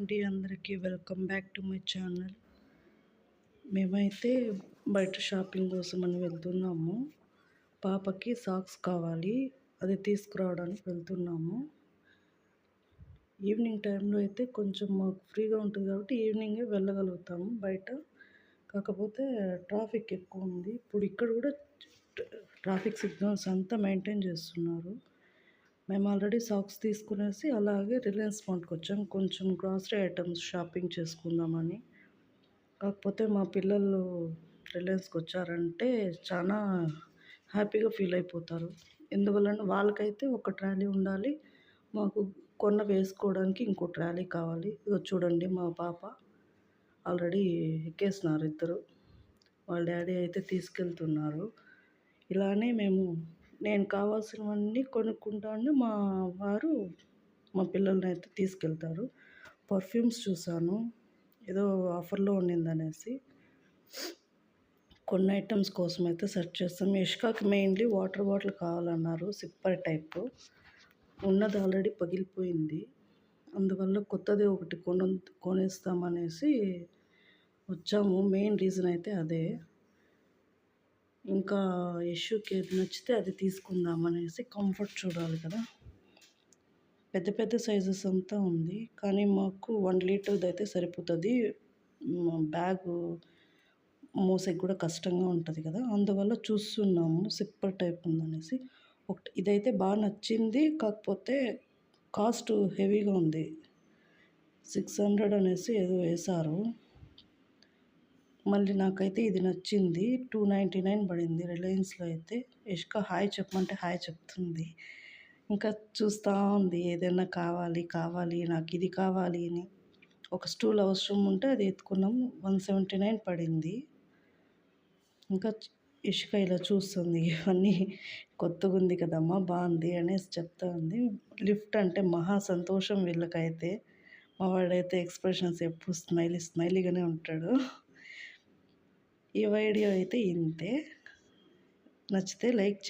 అండి అందరికీ welcome back to my channel. మేమైతే బయట షాపింగ్ కోసం అని వెళ్తున్నాము. పాపకి సాక్స్ కావాలి అది తీసుకురావడానికి వెళ్తున్నాము. ఈవినింగ్ టైంలో అయితే కొంచెం మాకు ఫ్రీగా ఉంటుంది కాబట్టి ఈవినింగే వెళ్ళగలుగుతాము బయట. కాకపోతే ట్రాఫిక్ ఎక్కువ ఉంది. ఇప్పుడు ఇక్కడ కూడా ట్రాఫిక్ సిగ్నల్స్ అంతా మెయింటైన్ చేస్తున్నారు. మేము ఆల్రెడీ సాక్స్ తీసుకునేసి అలాగే రిలయన్స్ మాల్ట్కి వచ్చాం. కొంచెం గ్రాసరీ ఐటమ్స్ షాపింగ్ చేసుకుందామని. కాకపోతే మా పిల్లలు రిలయన్స్కి వచ్చారంటే చాలా హ్యాపీగా ఫీల్ అయిపోతారు. ఎందువలన వాళ్ళకైతే ఒక ట్రాలీ ఉండాలి. మాకు కొన్న వేసుకోవడానికి ఇంకో ట్రాలీ కావాలి. ఇగో చూడండి మా పాప ఆల్రెడీ ఎక్కేసినారు ఇద్దరు. వాళ్ళ డాడీ అయితే తీసుకెళ్తున్నారు. ఇలానే మేము నేను కావాల్సినవన్నీ కొనుక్కుంటాను. మా వారు మా పిల్లల్ని అయితే తీసుకెళ్తారు. పర్ఫ్యూమ్స్ చూశాను. ఏదో ఆఫర్లో ఉన్నిందనేసి కొన్ని ఐటమ్స్ కోసం అయితే సెర్చ్ చేస్తాం. ఇష్కాకి మెయిన్లీ వాటర్ బాటిల్ కావాలన్నారు సిప్పర్ టైప్. ఉన్నది ఆల్రెడీ పగిలిపోయింది. అందువల్ల కొత్తది ఒకటి కొను కొనేస్తామనేసి వచ్చాము. మెయిన్ రీజన్ అయితే అదే. ఇంకా యశుకి ఏది నచ్చితే అది తీసుకుందాం అనేసి కంఫర్ట్ చూడాలి కదా. పెద్ద పెద్ద సైజెస్ అంతా ఉంది. కానీ మాకు వన్ లీటర్ది అయితే సరిపోతుంది. బ్యాగ్ మోసకి కూడా కష్టంగా ఉంటుంది కదా. అందువల్ల చూస్తున్నాము. సిప్పర్ టైప్ ఉందనేసి ఒకటి ఇదైతే బాగా నచ్చింది. కాకపోతే కాస్ట్ హెవీగా ఉంది. సిక్స్ హండ్రెడ్ అనేసి ఏదో వేశారు. మళ్ళీ నాకైతే ఇది నచ్చింది. టూ నైంటీ నైన్ పడింది రిలయన్స్లో అయితే. ఇష్క హాయ్ చెప్పమంటే హాయ్ చెప్తుంది. ఇంకా చూస్తూ ఉంది ఏదైనా కావాలి కావాలి నాకు ఇది కావాలి అని. ఒక స్టూల్ అవసరం ఉంటే అది ఎత్తుకున్నాం. వన్ సెవెంటీ నైన్ పడింది. ఇంకా ఇష్క ఇలా చూస్తుంది. ఇవన్నీ కొత్తగా ఉంది కదమ్మా బాగుంది అనేసి చెప్తా ఉంది. లిఫ్ట్ అంటే మహా సంతోషం వీళ్ళకైతే. మా వాడైతే ఎక్స్ప్రెషన్స్ ఎప్పుడు స్మైలీ స్మైలీగానే ఉంటాడు. ఈ వీడియో అయితే ఇంతే. నచ్చితే లైక్ చే